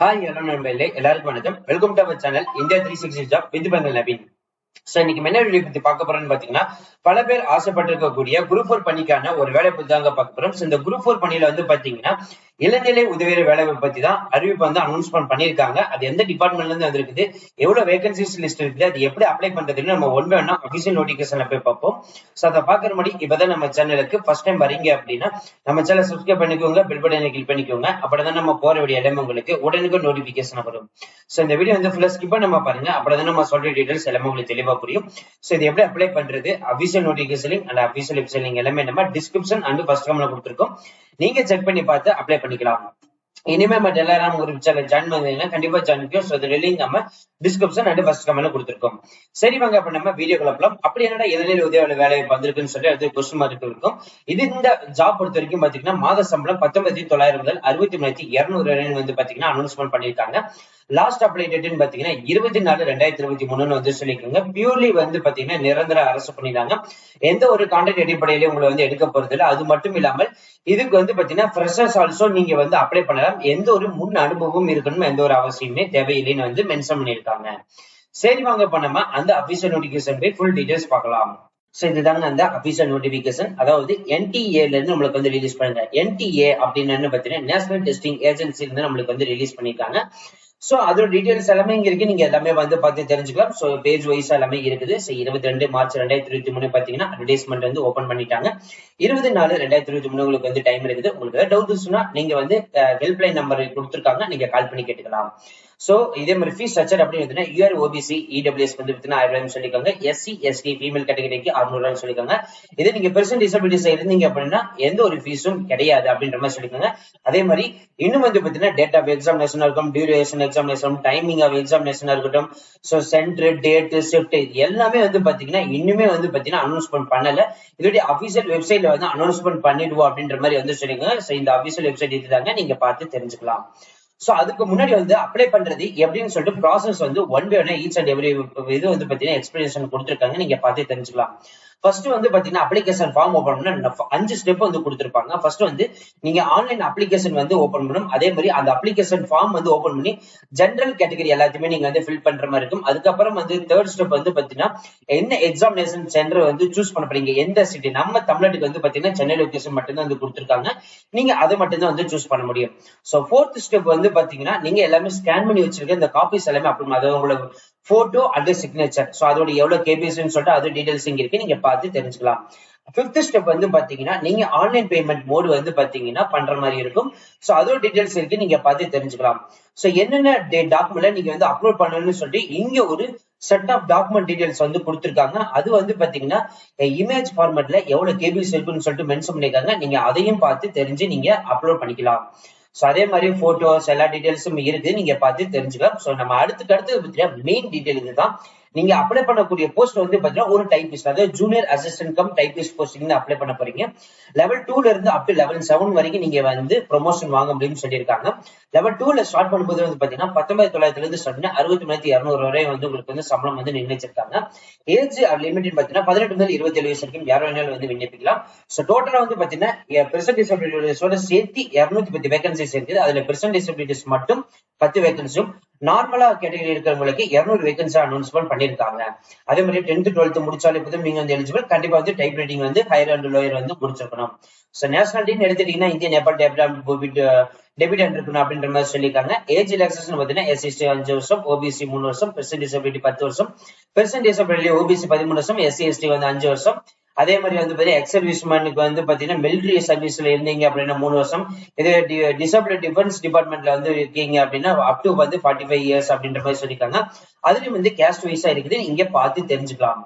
Hi hello நண்பர்களே எல்லாருக்கும் வணக்கம். Welcome to our channel India three sixty job with pandal Naveen so இன்னைக்கு என்ன வீடியோ பத்தி பார்க்க போறோம்னு பாத்தீங்கன்னா பல பேர் ஆசைப்பட்டிருக்கக்கூடிய குரூப் ஃபோர் பணிக்கான ஒரு வேலை பத்தி தாங்க பார்க்க போறோம். இந்த குரூப் ஃபோர் பணியில வந்து பாத்தீங்கன்னா இளநிலை உதவியர் வேலை பத்தி தான் அறிவிப்பு வந்து அனௌன்ஸ்மெண்ட் பண்ணிருக்காங்க அது எந்த டிபார்ட்மெண்ட்ல இருந்து வந்திருக்குது? எவ்வளவு வேகன்சிஸ் லிஸ்ட் இருக்குது? அது எப்படி அப்ளை பண்றதுன்னு நம்ம ஒன் வேணா அபிஷியல் நோட்டிபிகேஷன்ல போய் பார்ப்போம். சோ அதை பாக்குற மாதிரி இப்பதான் நம்ம சேனலுக்கு ஃபர்ஸ்ட் டைம் வரீங்க அப்படின்னா நம்ம சேனல் சப்ஸ்கிரைப் பண்ணிக்கோங்க பெல் பட்டனை கிளிக் பண்ணிக்கோங்க. அப்படிதான் நம்ம போற வேண்டிய இடம் உங்களுக்கு உடனுக்கு நோட்டிபிகேஷன் வரும். சோ இந்த வீடியோ வந்து ஃபுல்லா ஸ்கிப் நம்ம பாருங்க. அப்படிதான் நம்ம சொல்ற டீடைல்ஸ் எல்லாமே உங்களுக்கு தெளிவா புரியும். சோ இது எப்படி அப்ளை பண்றது? Official notification and official website எல்லாமே நம்ம டிஸ்கிரிப்ஷன் அண்ட் ஃபர்ஸ்ட் கமெண்ட்ல கொடுத்துருக்கோம். நீங்க செக் பண்ணி பார்த்து அப்ளை பண்ணிக்கலாம். இனிமே மற்ற எல்லாரும் ஒரு சேனல் ஜாயின் பண்ணீங்கன்னா கண்டிப்பா ஜாயின் பண்ணிக்கோ. ஸோ அது லிங்க் நம்ம டிஸ்கிரிப்ஷன் அண்ட் ஃபர்ஸ்ட் கமெண்ட்ல கொடுத்துருக்கோம். சரி வாங்க அப்ப நம்ம வீடியோ கிளப்பலாம் அப்படி என்னடா எதிரில் உதவியாளர் வேலை வந்திருக்குன்னு சொல்லி அது கொஸ்டின் மார்க் இருக்கும். இது இந்த ஜாப் பொறுத்த வரைக்கும் பாத்தீங்கன்னா மாத சம்பளம் பத்தொன்பத்தி தொள்ளாயிரம் முதல் அறுபத்தி மூணாயிரத்தி இருநூறு வரையும் வந்து பாத்தீங்கன்னா அனௌன்ஸ்மெண்ட் பண்ணிருக்காங்க லாஸ்ட் அப்ளை டேட்னு பாத்தீங்கன்னா இருபத்தி நாலு ரெண்டாயிரத்தி இருபத்தி மூணுன்னு வந்து சொல்லியிருக்காங்க. பியூர்லி வந்து பாத்தீங்கன்னா நிரந்தர அரசு பண்ணிருக்காங்க எந்த ஒரு கான்ட்ராக்ட் அடிப்படையிலும் உங்களை வந்து எடுக்க போறது இல்லை அது மட்டும் இல்லாமல் இதுக்கு வந்து பாத்தீங்கன்னா ஃப்ரெஷர்ஸ் ஆல்சோ நீங்க வந்து அப்ளை பண்ணலாம். எந்த ஒரு முன் அனுபவம் இருக்கணும் எந்த ஒரு அவசியமே தேவையில்லைன்னு வந்து மென்ஷன் பண்ணியிருக்காங்க. சரி வாங்க இப்ப நம்ம அந்த அபிஷியல் நோட்டிபிகேஷன் போய் ஃபுல் டீடைல்ஸ் பார்க்கலாம். சோ இதுதாங்க அந்த அபிஷியல் நோட்டிபிகேஷன் அதாவது என்டிஏல இருந்து நம்மளுக்கு வந்து ரிலீஸ் பண்ணுங்க. என்டிஏ அப்படின்னு பாத்தீங்கன்னா நேஷனல் டெஸ்டிங் ஏஜென்சில இருந்து நம்மளுக்கு வந்து ரிலீஸ் பண்ணிருக்காங்க சோ அதோட டீடைல்ஸ் எல்லாமே இங்க இருக்கு. நீங்க எல்லாமே வந்து பார்த்து தெரிஞ்சுக்கலாம். சோ பேஜ் வைஸ் எல்லாமே இருக்குது. சோ இருபத்தி ரெண்டு மார்ச் ரெண்டாயிரத்தி இருபத்தி மூணு பாத்தீங்கன்னா அட்வர்டைஸ்மெண்ட் வந்து ஓபன் பண்ணிட்டாங்க. இருபது நாலு ரெண்டாயிரத்தி இருபத்தி மூணு உங்களுக்கு வந்து டைம் இருக்குது. உங்களுக்கு ஏதாவது டவுட் இருந்துச்சுன்னா நீங்க வந்து ஹெல்ப்லைன் நம்பர் கொடுத்துருக்காங்க நீங்க கால் பண்ணி கேட்டுக்கலாம். சோ இதே மாதிரி ஃபீஸ் ஸ்ட்ரக்சர் அப்படின்னு யூஆர் ஓபிசி இடபிள்யூஎஸ் வந்து பார்த்தீங்கன்னா ஆயிரம் சொல்லிக்கோங்க. சொல்லிருக்காங்க எஸ்சி எஸ்டி ஃபீமேல் கேட்டகரிக்கு அறுநூறு சொல்லிக்கோங்க. சொல்லிருக்காங்க இதே நீங்க பெர்சன் டிசபிலிட்டிஸ் இருந்தீங்க அப்படின்னா எந்த ஒரு ஃபீஸும் கிடையாது அப்படின்ற மாதிரி சொல்லிருக்காங்க அதே மாதிரி இன்னும் வந்து பாத்தீங்கன்னா டேட் ஆஃப் எக்ஸாமினேஷன் இருக்கும் duration examination timing of examination இருக்கட்டும் ஸோ சென்டர் டேட் ஷிஃப்ட் எல்லாமே வந்து பாத்தீங்கன்னா இன்னுமே வந்து பாத்தீங்கன்னா அனௌன்ஸ்மெண்ட் பண்ணல. இதோடைய அபிஷியல் வெப்சைட்ல வந்து அனௌன்ஸ்மெண்ட் பண்ணிடுவோம் அப்படின்ற மாதிரி வந்து சொல்லிருக்காங்க ஸோ இந்த அபிஷியல் வெப்சைட் இதுதாங்க நீங்க பார்த்து தெரிஞ்சுக்கலாம். சோ அதுக்கு முன்னாடி வந்து அப்ளை பண்றது எப்படின்னு சொல்லிட்டு ப்ராசஸ் வந்து one by one each and every இது வந்து பாத்தீங்கன்னா எக்ஸ்பிளேஷன் கொடுத்துருக்காங்க. நீங்க பார்த்து தெரிஞ்சுக்கலாம். ஃபர்ஸ்ட் வந்து பாத்தீங்கன்னா அப்ளிகேஷன் ஃபார்ம் ஓபன் பண்ண அஞ்சு ஸ்டெப் வந்து கொடுத்துருப்பாங்க. ஃபர்ஸ்ட் வந்து நீங்க ஆன்லைன் அப்ளிகேஷன் வந்து ஓபன் பண்ணணும். அதே மாதிரி அந்த அப்ளிகேஷன் ஃபார்ம் வந்து ஓபன் பண்ணி ஜென்ரல் கேட்டகரி எல்லாத்தையுமே நீங்க வந்து ஃபில் பண்ற மாதிரி இருக்கும். அதுக்கப்புறம் வந்து தேர்ட் ஸ்டெப் வந்து பாத்தீங்கன்னா என்ன எக்ஸாமினேஷன் சென்டர் வந்து சூஸ் பண்ண போறீங்க? எந்த சிட்டி நம்ம தமிழ்நாட்டுக்கு வந்து பாத்தீங்கன்னா சென்னை லொகேஷன் மட்டும்தான் வந்து கொடுத்துருக்காங்க. நீங்க அதை மட்டும் தான் வந்து சூஸ் பண்ண முடியும். சோ ஃபோர்த் ஸ்டெப் வந்து பாத்தீங்கன்னா நீங்க எல்லாமே ஸ்கேன் பண்ணி வச்சிருக்க இந்த காப்பீஸ் எல்லாமே அப்புறம் அதை உங்களோட போட்டோ அண்ட் சிக்னேச்சர் சோ அதோட எவ்வளவு கேபிஎஸ்ன்னு சொல்லிட்டு அது டீடைல்ஸ் இங்க இருக்கு. நீங்க பார்த்து தெரிஞ்சுக்கலாம். பிப்த் ஸ்டெப் வந்து பாத்தீங்கன்னா நீங்க ஆன்லைன் பேமெண்ட் மோடு வந்து பாத்தீங்கன்னா பண்ற மாதிரி இருக்கும். சோ அதோட டீடைல்ஸ் இருக்கு. நீங்க பார்த்து தெரிஞ்சுக்கலாம். சோ என்னென்ன டாக்குமெண்ட்ல நீங்க வந்து அப்லோட் பண்ணணும்னு சொல்லிட்டு இங்க ஒரு செட் ஆஃப் டாக்குமெண்ட் டீடைல்ஸ் வந்து கொடுத்துருக்காங்க. அது வந்து பாத்தீங்கன்னா இமேஜ் ஃபார்மேட்ல எவ்வளவு கேபிள்ஸ் இருக்குன்னு சொல்லிட்டு மென்ஷன் பண்ணிருக்காங்க நீங்க அதையும் பார்த்து தெரிஞ்சு நீங்க அப்லோட் பண்ணிக்கலாம். சோ அதே மாதிரி போட்டோஸ் எல்லா டீட்டெயில்ஸும் இருக்கு. நீங்க பார்த்து தெரிஞ்சுக்கலாம் சோ நம்ம அடுத்துக்கு அடுத்து மெயின் டீட்டெயில் இதுதான். நீங்க அப்ளை பண்ணக்கூடிய போஸ்ட் வந்து பாத்தீங்கன்னா ஒரு டைபிஸ்ட் அதாவது junior assistant cum typist posting apply பண்ண போறீங்க. லெவல் டூல இருந்து அப் டு லெவல் செவன் வரைக்கும் நீங்க வந்து ப்ரொமோஷன் வாங்க முடியும்னு சொல்லியிருக்காங்க. லெவல் டூல ஸ்டார்ட் பண்ணும்போது வந்து பாத்தீங்கன்னா பத்தொன்பது தொள்ளாயிரத்துல இருந்து ஸ்டார்ட் பண்ணி அறுபத்தி மூணாயிரத்தி இருநூறு வரை வந்து உங்களுக்கு வந்து சம்பளம் வந்து நிர்ணயிச்சிருக்காங்க. ஏஜ் லிமிட் பாத்தீங்கன்னா பதினெட்டு முதல் இருபத்தி ஏழு வயசு வரைக்கும் யார் வேணாலும் வந்து விண்ணப்பிக்கலாம். ஸோ டோட்டலா வந்து பாத்தீங்கன்னா பிரசன்ட் டிசபிலிட்டிஸோட சேர்த்து இருநூத்தி பத்து வேகன்சிஸ் இருக்குது. அதுல பிரசன்ட் டிசபிலிட்டிஸ் மட்டும் பத்து வேகன்சியும் நார்மலா கேட்டகரி இருக்கிறவங்களுக்கு இருநூறு வேகன்சி அனௌன்ஸ்மெண்ட் பண்ணிருக்காங்க அதே மாதிரி டென்த் டுவெல்த் முடிச்சாலே போதும் நீங்க வந்து எலிஜிபிள் கண்டிப்பா வந்து டைப் ரைட்டிங் வந்து ஹையர் அண்ட் லோயர் வந்து முடிச்சிருக்கணும். ஸோ நேஷனாலிட்டின்னு எடுத்துட்டீங்கன்னா இந்திய நேபாள் டெபிட் டெபிட் இருக்கணும் அப்படின்ற மாதிரி சொல்லியிருக்காங்க. ஏஜ் ரிலாக்ஸேஷன் பார்த்தீங்கன்னா எஸ்சிஎஸ்டி அஞ்சு வருஷம் ஓபிசி மூணு வருஷம் பெர்சன் டிசபிலிட்டி பத்து வருஷம் பெர்சன் டிசபிலிட்டி ஓபிசி பதிமூணு வருஷம் எஸ்சி எஸ்டி வந்து அஞ்சு வருஷம் அதே மாதிரி வந்து பாத்தீங்கன்னா எக்ஸ் சர்வீஸ்மேனுக்கு வந்து பாத்தீங்கன்னா மிலிட்ரி சர்வீஸ்ல இருந்தீங்க அப்படின்னா மூணு வருஷம். இது டிசபிள் டிஃபென்ஸ் டிபார்ட்மெண்ட்ல வந்து இருக்கீங்க அப்படின்னா அப் டு வந்து ஃபார்ட்டி ஃபைவ் இயர்ஸ் அப்படின்ற மாதிரி சொல்லியிருக்காங்க. அதுலயும் வந்து கேஸ்ட் வைஸா இருக்குது. நீங்க பார்த்து தெரிஞ்சுக்கலாம்.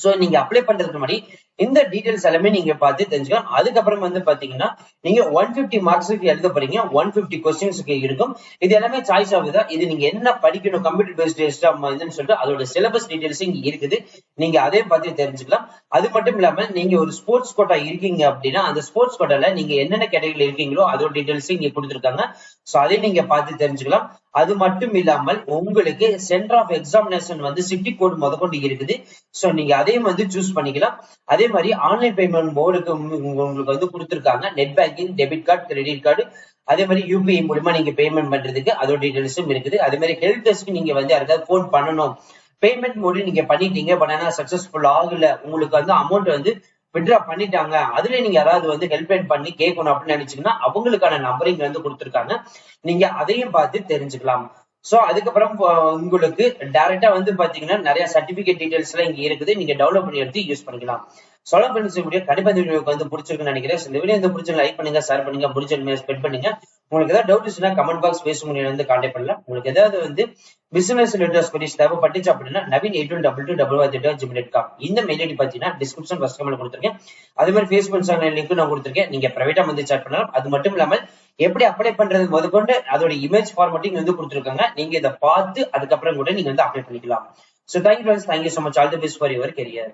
சோ நீங்க அப்ளை பண்றதுக்கு முன்னாடி இந்த டீடைல்ஸ் எல்லாமே நீங்க பார்த்து தெரிஞ்சுக்கலாம் அதுக்கப்புறம் வந்து பாத்தீங்கன்னா நீங்க ஒன் பிப்டி மார்க்ஸுக்கு எழுத போறீங்க. ஒன் பிப்டி கொஸ்டின்ஸுக்கு இருக்கும். இது எல்லாமே சாய்ஸ் ஆகுதா இது நீங்க என்ன படிக்கணும் கம்ப்யூட்டர் பேஸ்ட் எக்ஸாம் இதுன்னு சொல்லிட்டு அதோட சிலபஸ் டீடைல்ஸ் இங்க இருக்குது. நீங்க அதே பார்த்து தெரிஞ்சுக்கலாம். அது மட்டும் இல்லாம நீங்க ஒரு ஸ்போர்ட்ஸ் கோட்டா இருக்கீங்க அப்படின்னா அந்த ஸ்போர்ட்ஸ் கோட்டால நீங்க என்னென்ன கேட்டகரியில் இருக்கீங்களோ அதோட டீடைல்ஸ் இங்க கொடுத்துருக்காங்க. சோ அதை நீங்க பார்த்து தெரிஞ்சுக்கலாம். அது மட்டும் இல்லாமல் உங்களுக்கு சென்டர் ஆஃப் எக்ஸாமினேஷன் வந்து சிட்டி கோட் முதற்கொண்டு இருக்குது. சோ நீங்க அதையும் வந்து சூஸ் பண்ணிக்கலாம். அதே அதே மாதிரி ஆன்லைன் பேமெண்ட் மோடுக்கு உங்களுக்கு வந்து கொடுத்துருக்காங்க. Net banking debit card credit card அதே மாதிரி யூபிஐ மூலமா நீங்க பேமெண்ட் பண்றதுக்கு அதோட டீடைல்ஸும் இருக்குது. அதே மாதிரி ஹெல்ப் டெஸ்க்கு நீங்க வந்து யாருக்காவது ஃபோன் பண்ணணும். பேமெண்ட் மோடு நீங்க பண்ணிட்டீங்க பட் ஆனா சக்சஸ்ஃபுல் ஆகல. உங்களுக்கு வந்து அமௌண்ட் வந்து விட்ரா பண்ணிட்டாங்க. அதுல நீங்க யாராவது வந்து ஹெல்ப்லைன் பண்ணி கேட்கணும் அப்படின்னு நினைச்சீங்கன்னா அவங்களுக்கான நம்பர் இங்க வந்து கொடுத்துருக்காங்க. நீங்க அதையும் பார்த்து தெரிஞ்சுக்கலாம். சோ அதுக்கப்புறம் உங்களுக்கு டைரக்டா வந்து பாத்தீங்கன்னா நிறைய சர்டிபிகேட் டீடைல்ஸ் எல்லாம் இங்க இருக்குது. நீங்க டெவலப் பண்ணி எடுத்து யூஸ் பண்ணிக்கலாம். சொல்ல பண்ணி வீடியோ வீடியோக்கு வந்து பிடிச்சிருக்குன்னு நினைக்கிறேன். இந்த வீடியோ வந்து பிடிச்ச லைக் பண்ணுங்க ஷேர் பண்ணுங்க பிடிச்ச ஸ்பெண்ட் பண்ணுங்க. உங்களுக்கு ஏதாவது டவுட் இருந்தா கமெண்ட் பாக்ஸ் பேசும் முடியும் வந்து கான்டாக்ட் பண்ணலாம். உங்களுக்கு ஏதாவது வந்து பிசினஸ் ரிலேட்டட் ஸ்டடிஸ் தேவைப்பட்டுச்சு அப்படின்னா Naveen eight two double two double one eight Gmail dot com இந்த மெயில் ஐடி பார்த்தீங்கன்னா டிஸ்கிரிப்ஷன் ஃபர்ஸ்ட் கமெண்ட் கொடுத்துருக்கேன். அதே மாதிரி ஃபேஸ்புக் சேனல் லிங்க் நான் கொடுத்துருக்கேன். நீங்க பிரைவேட்டா வந்து சேட் பண்ணலாம். அது மட்டும் இல்லாமல் எப்படி அப்ளை பண்றது முதற்கொண்டு அதோட இமேஜ் ஃபார்மட்டிங் வந்து கொடுத்துருக்காங்க. நீங்க இதை பார்த்து அதுக்கப்புறம் கூட நீங்க வந்து அப்ளை பண்ணிக்கலாம். So thank you friends thank you so much all the best for your career